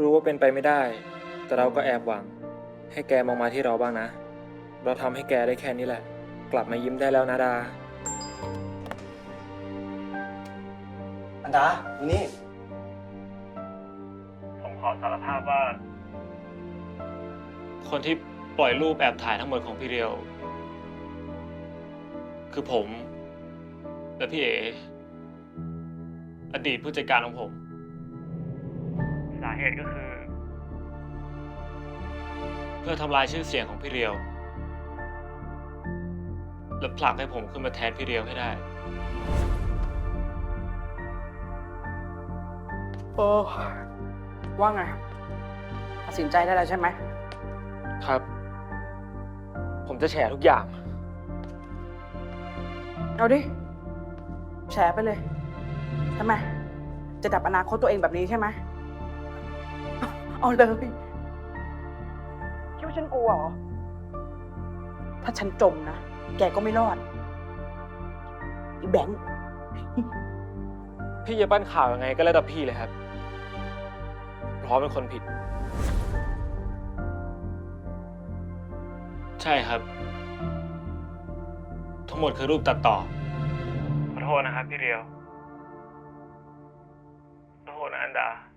รู้ว่าเป็นไปไม่ได้ แต่เราก็แอบหวัง ให้แกมองมาที่เราบ้างนะ เราทำให้แกได้แค่นี้แหละ กลับมายิ้มได้แล้วนะดา อันดาอยู่นี่ผมขอสารภาพว่า คนที่ปล่อยรูปแอบถ่ายทั้งหมดของพี่เรียว คือผม และพี่เออดีตผู้จัดการของผมสา เหตุก็คือ เพื่อทำลายชื่อเสียงของพี่เรียว และผลักให้ผมขึ้นมาแทนพี่เรียวให้ได้เออว่าไงตัดสินใจได้แล้วใช่ไหม ครับ ผมจะแฉทุกอย่าง เอาดิแฉไปเลย ทำไม จะดับอนาคตตัวเองแบบนี้ใช่ไหม เอาเลย คิดว่าฉันกลัวเหรอ ถ้าฉันจมนะ แกก็ไม่รอดอีแบงค์พี่จะปั้นข่าวยังไงก็แล้วแต่พี่เลยครับเพราะเป็นคนผิด ใช่ครับ ทั้งหมดคือรูปตัดต่อ ขอโทษนะครับพี่เรียว ขอโทษนะอันดานะ